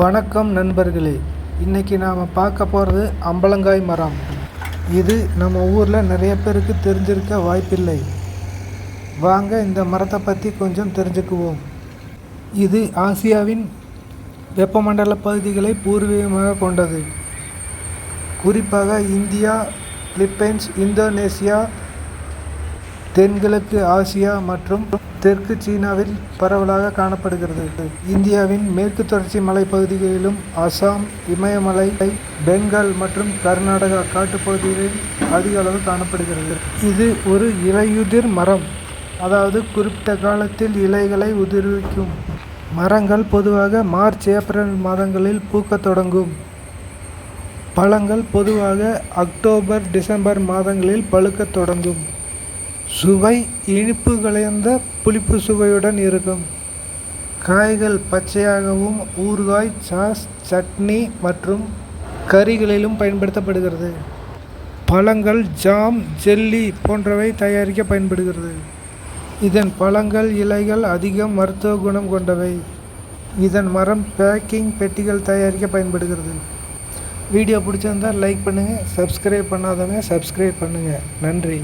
வணக்கம் நண்பர்களே. இன்றைக்கி நாம் பார்க்க போகிறது அம்பலங்காய் மரம். இது நம்ம ஊரில் நிறைய பேருக்கு தெரிஞ்சிருக்க வாய்ப்பில்லை. வாங்க இந்த மரத்தை பற்றி கொஞ்சம் தெரிஞ்சுக்குவோம். இது ஆசியாவின் வெப்பமண்டல பகுதிகளை பூர்வீகமாக கொண்டது. குறிப்பாக இந்தியா பிலிப்பைன்ஸ் இந்தோனேசியா தென்கிழக்கு ஆசியா மற்றும் தெற்கு சீனாவில் பரவலாக காணப்படுகிறது. இந்தியாவின் மேற்கு தொடர்ச்சி மலைப்பகுதிகளிலும் அசாம் இமயமலை பெங்கால் மற்றும் கர்நாடகா காட்டுப்பகுதிகளில் அதிக அளவு காணப்படுகிறது. இது ஒரு இலையுதிர் மரம் அதாவது குறிப்பிட்ட காலத்தில் இலைகளை உதிர்விக்கும். மரங்கள் பொதுவாக மார்ச் ஏப்ரல் மாதங்களில் பூக்கத் தொடங்கும். பழங்கள் பொதுவாக அக்டோபர் டிசம்பர் மாதங்களில் பழுக்கத் தொடங்கும். சுவை இனிப்பு கலந்த புளிப்பு சுவையுடன் இருக்கும். காய்கள் பச்சையாகவும் ஊறுகாய் சாஸ் சட்னி மற்றும் கறிகளிலும் பயன்படுத்தப்படுகிறது. பழங்கள் ஜாம் ஜெல்லி போன்றவை தயாரிக்க பயன்படுகிறது. இதன் பழங்கள் இலைகள் அதிகம் மருத்துவ குணம் கொண்டவை. இதன் மரம் பேக்கிங் பெட்டிகள் தயாரிக்க பயன்படுகிறது. வீடியோ பிடிச்சிருந்தால் லைக் பண்ணுங்கள் சப்ஸ்கிரைப் பண்ணாதவங்க சப்ஸ்கிரைப் பண்ணுங்கள் நன்றி.